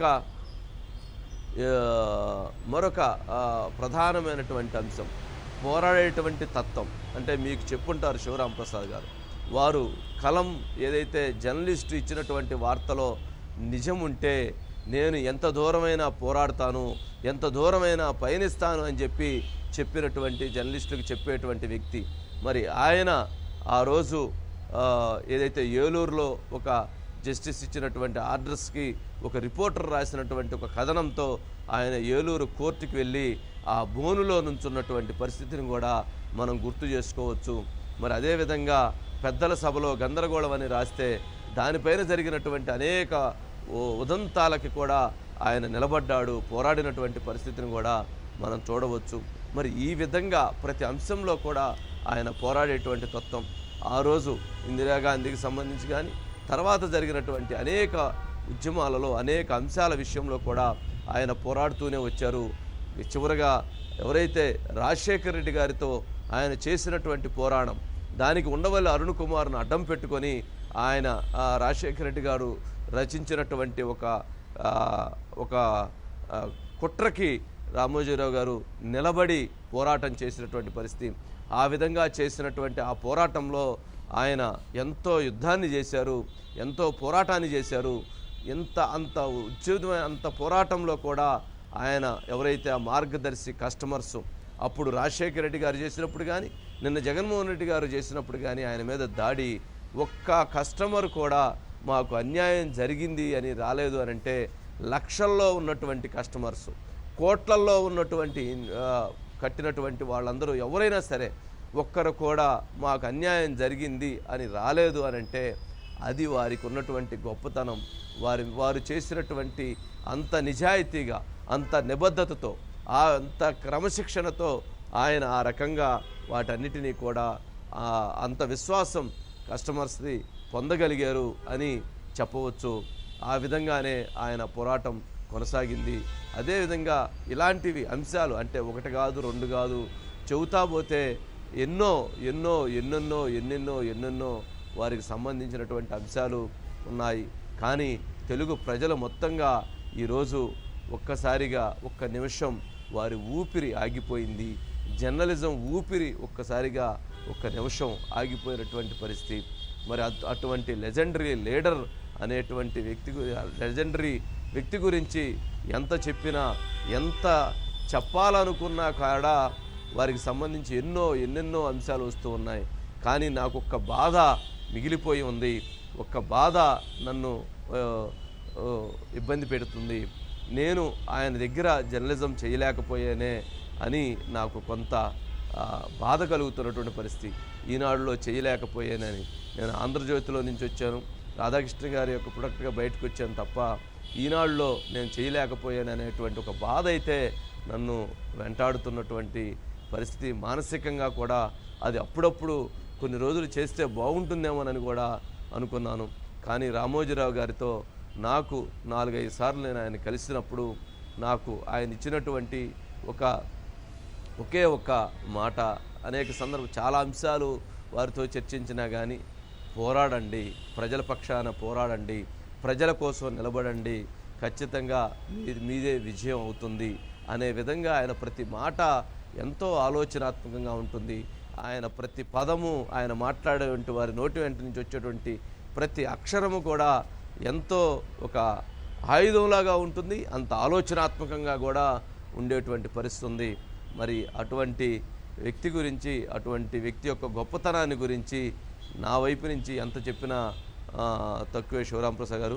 యొక్క మరొక ప్రధానమైనటువంటి అంశం పోరాడేటువంటి తత్వం. అంటే మీకు చెప్పుంటారు శివరాం ప్రసాద్ గారు వారు కలం ఏదైతే జర్నలిస్టు ఇచ్చినటువంటి వార్తలో నిజం ఉంటే నేను ఎంత దూరమైనా పోరాడతాను ఎంత దూరమైనా పయనిస్తాను అని చెప్పి చెప్పినటువంటి జర్నలిస్టులకు చెప్పేటువంటి వ్యక్తి. మరి ఆయన ఆ రోజు ఏదైతే ఏలూరులో ఒక జస్టిస్ ఇచ్చినటువంటి ఆర్డర్స్కి ఒక రిపోర్టర్ రాసినటువంటి ఒక కథనంతో ఆయన ఏలూరు కోర్టుకి వెళ్ళి ఆ బోనులో నుంచున్నటువంటి పరిస్థితిని కూడా మనం గుర్తు చేసుకోవచ్చు. మరి అదేవిధంగా పెద్దల సభలో గందరగోళం అని రాస్తే దానిపైన జరిగినటువంటి అనేక ఉదంతాలకి కూడా ఆయన నిలబడ్డాడు పోరాడినటువంటి పరిస్థితిని కూడా మనం చూడవచ్చు. మరి ఈ విధంగా ప్రతి అంశంలో కూడా ఆయన పోరాడేటువంటి తత్వం ఆ రోజు ఇందిరాగాంధీకి సంబంధించి కానీ తర్వాత జరిగినటువంటి అనేక ఉద్యమాలలో అనేక అంశాల విషయంలో కూడా ఆయన పోరాడుతూనే వచ్చారు. చివరగా ఎవరైతే రాజశేఖర రెడ్డి గారితో ఆయన చేసినటువంటి పోరాటం దానికి ఉండవల్లి అరుణ్ కుమార్ను అడ్డం పెట్టుకొని ఆయన రాజశేఖర రెడ్డి గారు రచించినటువంటి ఒక ఒక కుట్రకి రామోజీరావు గారు నిలబడి పోరాటం చేసినటువంటి పరిస్థితి. ఆ విధంగా చేసినటువంటి ఆ పోరాటంలో ఆయన ఎంతో యుద్ధాన్ని చేశారు ఎంతో పోరాటాన్ని చేశారు ఎంత అంత ఉద్యోగమైన అంత పోరాటంలో కూడా ఆయన ఎవరైతే ఆ మార్గదర్శి కస్టమర్స్ అప్పుడు రాజశేఖర రెడ్డి గారు చేసినప్పుడు కానీ నిన్న జగన్మోహన్ రెడ్డి గారు చేసినప్పుడు కానీ ఆయన మీద దాడి ఒక్క కస్టమర్ కూడా మాకు అన్యాయం జరిగింది అని రాలేదు అని అంటే లక్షల్లో ఉన్నటువంటి కస్టమర్స్ కోట్లల్లో ఉన్నటువంటి కట్టినటువంటి వాళ్ళందరూ ఎవరైనా సరే ఒక్కరు కూడా మాకు అన్యాయం జరిగింది అని రాలేదు అని అంటే అది వారికి ఉన్నటువంటి గొప్పతనం. వారి వారు చేసినటువంటి అంత నిజాయితీగా అంత నిబద్ధతతో ఆ అంత క్రమశిక్షణతో ఆయన ఆ రకంగా వాటన్నిటినీ కూడా అంత విశ్వాసం కస్టమర్స్ది పొందగలిగారు అని చెప్పవచ్చు. ఆ విధంగానే ఆయన పోరాటం కొనసాగింది. అదేవిధంగా ఇలాంటివి అంశాలు అంటే ఒకటి కాదు రెండు కాదు చెబుతా పోతే ఎన్నో ఎన్నో ఎన్నెన్నో ఎన్నెన్నో ఎన్నెన్నో వారికి సంబంధించినటువంటి అంశాలు ఉన్నాయి. కానీ తెలుగు ప్రజలు మొత్తంగా ఈరోజు ఒక్కసారిగా ఒక్క నిమిషం వారి ఊపిరి ఆగిపోయింది. జర్నలిజం ఊపిరి ఒక్కసారిగా ఒక్క నిమిషం ఆగిపోయినటువంటి పరిస్థితి. మరి అటువంటి లెజెండరీ లీడర్ అనేటువంటి వ్యక్తి లెజెండరీ వ్యక్తి గురించి ఎంత చెప్పినా ఎంత చెప్పాలనుకున్నా కాడా వారికి సంబంధించి ఎన్నో ఎన్నెన్నో అంశాలు వస్తూ ఉన్నాయి. కానీ నాకు ఒక్క బాధ మిగిలిపోయి ఉంది. ఒక్క బాధ నన్ను ఇబ్బంది పెడుతుంది. నేను ఆయన దగ్గర జర్నలిజం చేయలేకపోయానే అని నాకు కొంత బాధ కలుగుతున్నటువంటి పరిస్థితి. ఈనాడులో చేయలేకపోయానని నేను ఆంధ్రజ్యోతిలో నుంచి వచ్చాను. రాధాకృష్ణ గారి యొక్క ప్రొడక్ట్గా బయటకు వచ్చాను తప్ప ఈనాడులో నేను చేయలేకపోయాను అనేటువంటి ఒక బాధ అయితే నన్ను వెంటాడుతున్నటువంటి పరిస్థితి మానసికంగా కూడా అది అప్పుడప్పుడు కొన్ని రోజులు చేస్తే బాగుంటుందేమోనని కూడా అనుకున్నాను. కానీ రామోజీరావు గారితో నాకు నాలుగైదు సార్లు నేను ఆయన కలిసినప్పుడు నాకు ఆయన ఇచ్చినటువంటి ఒక ఒకే ఒక్క మాట అనేక సందర్భ చాలా అంశాలు వారితో చర్చించినా కానీ పోరాడండి ప్రజల పక్షాన పోరాడండి ప్రజల కోసం నిలబడండి ఖచ్చితంగా మీ- మీదే విజయం అవుతుంది అనే విధంగా ఆయన ప్రతి మాట ఎంతో ఆలోచనాత్మకంగా ఉంటుంది. ఆయన ప్రతి పదము ఆయన మాట్లాడేటువంటి వారి నోటి వెంట నుంచి వచ్చేటువంటి ప్రతి అక్షరము కూడా ఎంతో ఒక ఆయుధంలాగా ఉంటుంది. అంత ఆలోచనాత్మకంగా కూడా ఉండేటువంటి పరిస్థితి ఉంది. మరి అటువంటి వ్యక్తి గురించి అటువంటి వ్యక్తి యొక్క గొప్పతనాన్ని గురించి నా వైపు నుంచి ఎంత చెప్పినా తక్కువే శివరాంప్రసాద్ గారు.